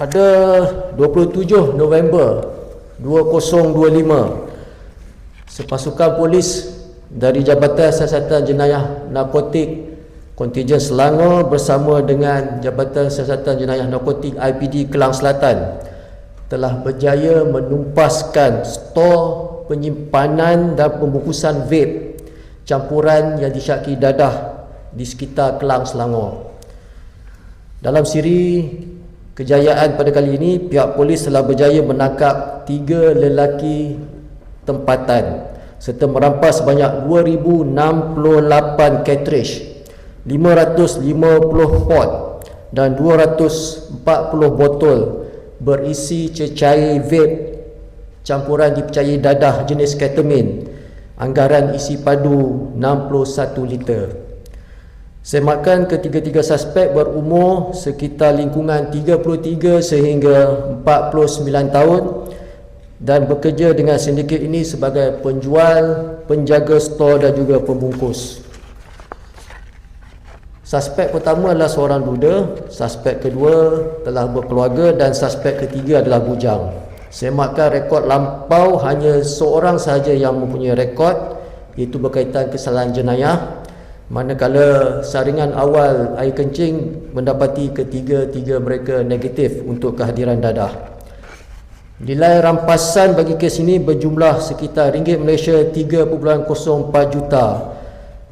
pada 27 November 2025 sepasukan polis dari Jabatan Siasatan Jenayah Narkotik Kontijen Selangor bersama dengan Jabatan Siasatan Jenayah Narkotik IPD Kelang Selatan telah berjaya menumpaskan stor penyimpanan dan pembungkusan vape campuran yang disyaki dadah di sekitar Kelang Selangor. Dalam siri kejayaan pada kali ini, pihak polis telah berjaya menangkap tiga lelaki tempatan serta merampas sebanyak 2068 cartridge, 550 pot dan 240 botol berisi cecair vape campuran dipercayai dadah jenis ketamin anggaran isi padu 61 liter. Semakan ketiga-tiga suspek berumur sekitar lingkungan 33 sehingga 49 tahun dan bekerja dengan sindiket ini sebagai penjual, penjaga stor dan juga pembungkus. Suspek pertama adalah seorang duda, suspek kedua telah berkeluarga dan suspek ketiga adalah bujang. Semakan rekod lampau hanya seorang sahaja yang mempunyai rekod iaitu berkaitan kesalahan jenayah manakala saringan awal air kencing mendapati ketiga-tiga mereka negatif untuk kehadiran dadah. Nilai rampasan bagi kes ini berjumlah sekitar ringgit Malaysia 3.04 juta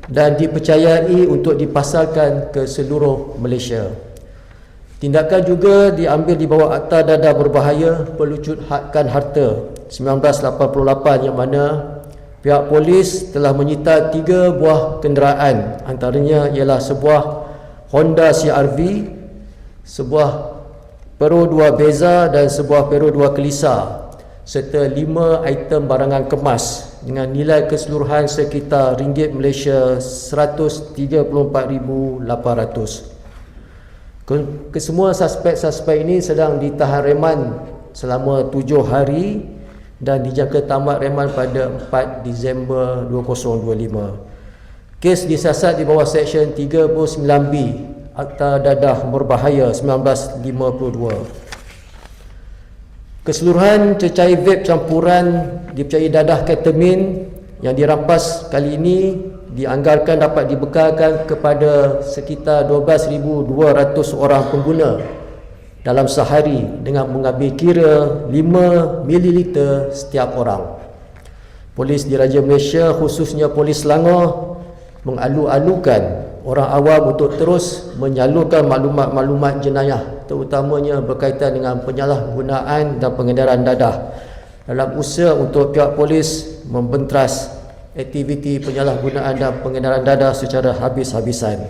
dan dipercayai untuk dipasarkan ke seluruh Malaysia. Tindakan juga diambil di bawah Akta Dadah Berbahaya Pelucut Hadkan Harta 1988 yang mana Pihak polis telah menyita tiga buah kenderaan antaranya ialah sebuah Honda CRV, sebuah Peru 2 Beza dan sebuah Peru 2 Kelisa serta lima item barangan kemas dengan nilai keseluruhan sekitar ringgit Malaysia 134,800. Kesemua suspek-suspek ini sedang ditahan reman selama tujuh hari dan dijangka tamat reman pada 4 Disember 2025. Kes disiasat di bawah Seksyen 39B Akta Dadah Berbahaya 1952. Keseluruhan cecair vape campuran dipercayai dadah ketamin yang dirampas kali ini dianggarkan dapat dibekalkan kepada sekitar 12,200 orang pengguna dalam sehari dengan mengambil kira 5 ml setiap orang. Polis Diraja Malaysia khususnya Polis Selangor mengalu-alukan orang awam untuk terus menyalurkan maklumat-maklumat jenayah terutamanya berkaitan dengan penyalahgunaan dan pengendaraan dadah dalam usaha untuk pihak polis membentras aktiviti penyalahgunaan dan pengendaraan dadah secara habis-habisan.